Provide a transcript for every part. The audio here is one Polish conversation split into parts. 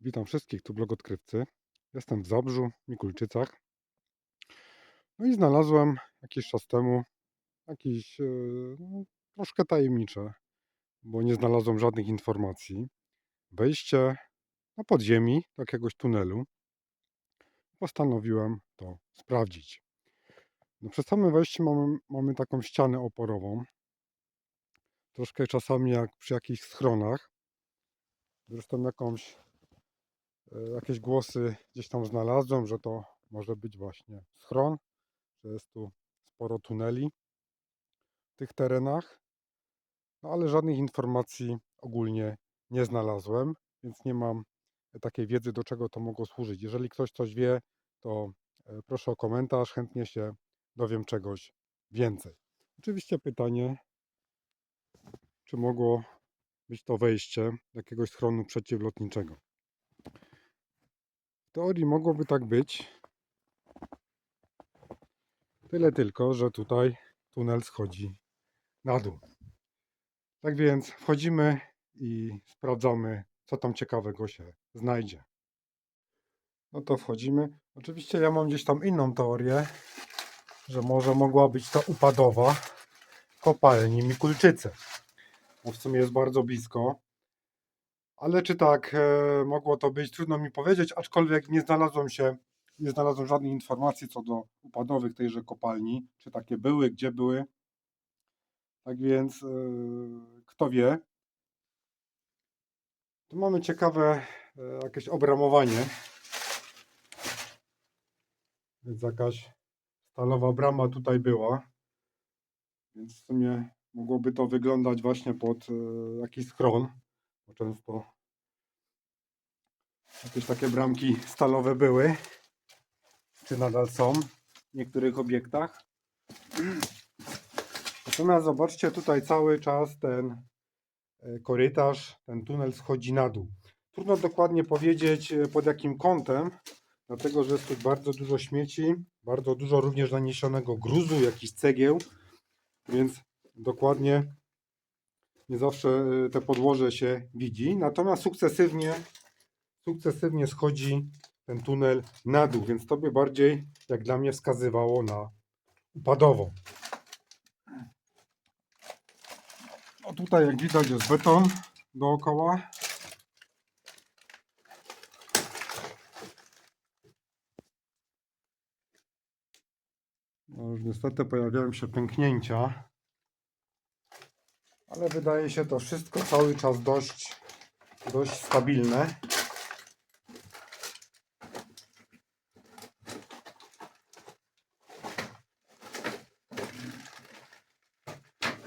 Witam wszystkich, tu blog odkrywcy. Jestem w Zabrzu, Mikulczycach. No i znalazłem jakiś czas temu jakieś e, no, troszkę tajemnicze, bo nie znalazłem żadnych informacji. Wejście na podziemi do jakiegoś tunelu. Postanowiłem to sprawdzić. No, przy samym wejściu mamy, mamy taką ścianę oporową. Troszkę czasami jak przy jakichś schronach. Zresztą jakąś jakieś głosy gdzieś tam znalazłem, że to może być właśnie schron, że jest tu sporo tuneli w tych terenach, no ale żadnych informacji ogólnie nie znalazłem, więc nie mam takiej wiedzy, do czego to mogło służyć. Jeżeli ktoś coś wie, to e, proszę o komentarz, chętnie się dowiem czegoś więcej. Oczywiście pytanie, czy mogło być to wejście do jakiegoś schronu przeciwlotniczego. W teorii mogłoby tak być. Tyle tylko, że tutaj tunel schodzi na dół. Tak więc wchodzimy i sprawdzamy, co tam ciekawego się znajdzie. No to wchodzimy. Oczywiście ja mam gdzieś tam inną teorię, że może mogła być to upadowa kopalni Mikulczyce. Bo w sumie jest bardzo blisko. Ale czy tak e, mogło to być, trudno mi powiedzieć, aczkolwiek nie znalazłem się, nie znalazłem żadnej informacji co do upadowych tejże kopalni, czy takie były, gdzie były. Tak więc e, kto wie. Tu mamy ciekawe e, jakieś obramowanie. Więc jakaś stalowa brama tutaj była. Więc w sumie mogłoby to wyglądać właśnie pod jakiś schron bo często jakieś takie bramki stalowe były, czy nadal są w niektórych obiektach. Natomiast zobaczcie, tutaj cały czas ten e, korytarz, ten tunel schodzi na dół. Trudno dokładnie powiedzieć e, pod jakim kątem, dlatego że jest tu bardzo dużo śmieci, bardzo dużo również naniesionego gruzu, jakichś cegieł, więc dokładnie nie zawsze y, te podłoże się widzi, natomiast sukcesywnie, sukcesywnie schodzi ten tunel na dół, więc to by bardziej, jak dla mnie, wskazywało na upadową. No tutaj, jak widać, jest beton dookoła. No już niestety pojawiają się pęknięcia ale wydaje się to wszystko cały czas dość, dość stabilne.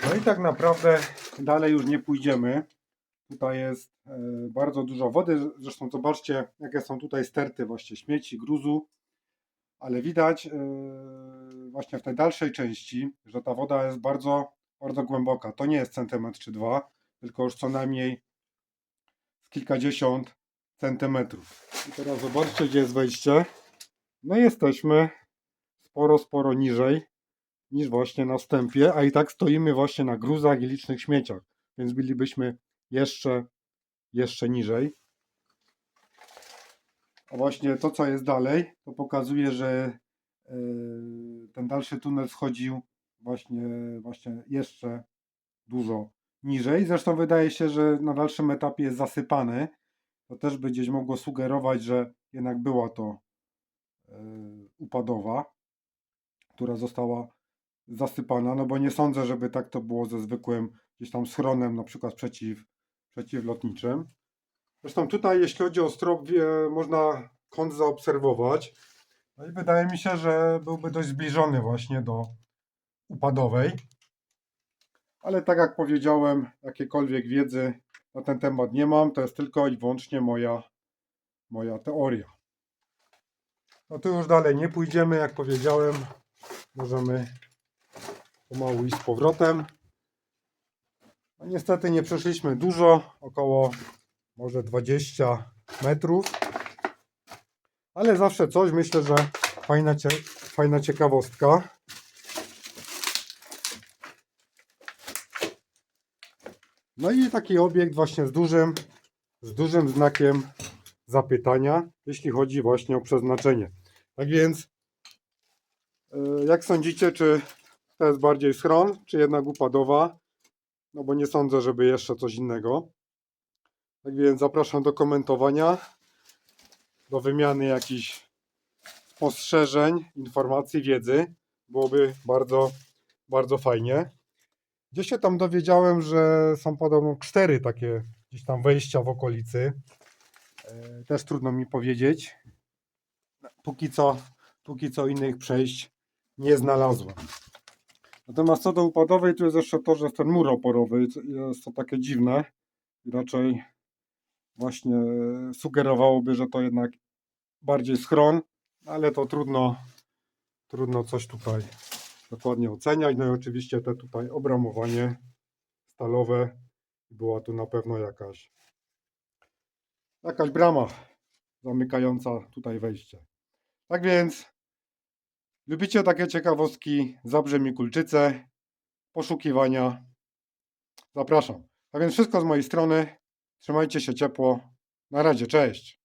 No i tak naprawdę dalej już nie pójdziemy. Tutaj jest e, bardzo dużo wody. Zresztą zobaczcie, jakie są tutaj sterty właśnie śmieci, gruzu. Ale widać e, właśnie w tej dalszej części, że ta woda jest bardzo bardzo głęboka. To nie jest centymetr czy dwa, tylko już co najmniej kilkadziesiąt centymetrów. I teraz zobaczcie, gdzie jest wejście. No jesteśmy sporo, sporo niżej niż właśnie na wstępie, a i tak stoimy właśnie na gruzach i licznych śmieciach, więc bylibyśmy jeszcze, jeszcze niżej. A właśnie to, co jest dalej, to pokazuje, że yy, ten dalszy tunel schodził właśnie, właśnie jeszcze dużo niżej. Zresztą wydaje się, że na dalszym etapie jest zasypany. To też by gdzieś mogło sugerować, że jednak była to yy, upadowa, która została zasypana, no bo nie sądzę, żeby tak to było ze zwykłym gdzieś tam schronem, na przykład przeciw, przeciwlotniczym. Zresztą tutaj, jeśli chodzi o strop, można kąt zaobserwować. No i wydaje mi się, że byłby dość zbliżony właśnie do, upadowej. Ale tak jak powiedziałem, jakiejkolwiek wiedzy na ten temat nie mam. To jest tylko i wyłącznie moja, moja teoria. No tu już dalej nie pójdziemy, jak powiedziałem. Możemy pomału iść z powrotem. No niestety nie przeszliśmy dużo, około może 20 metrów. Ale zawsze coś, myślę, że fajna, fajna ciekawostka. No i taki obiekt właśnie z dużym, z dużym znakiem zapytania, jeśli chodzi właśnie o przeznaczenie. Tak więc, e, jak sądzicie, czy to jest bardziej schron, czy jednak upadowa? No bo nie sądzę, żeby jeszcze coś innego. Tak więc zapraszam do komentowania, do wymiany jakichś spostrzeżeń, informacji, wiedzy. Byłoby bardzo, bardzo fajnie. Gdzieś się tam dowiedziałem, że są podobno cztery takie gdzieś tam wejścia w okolicy. E, Też trudno mi powiedzieć. Póki co, póki co innych przejść nie znalazłem. Natomiast co do upadowej, tu jest jeszcze to, że jest ten mur oporowy. Jest to takie dziwne. I raczej właśnie sugerowałoby, że to jednak bardziej schron, ale to trudno, trudno coś tutaj dokładnie oceniać. No i oczywiście te tutaj obramowanie stalowe. Była tu na pewno jakaś jakaś brama zamykająca tutaj wejście. Tak więc lubicie takie ciekawostki, Zabrzemi Kulczyce, poszukiwania. Zapraszam. A więc wszystko z mojej strony. Trzymajcie się ciepło. Na razie, cześć.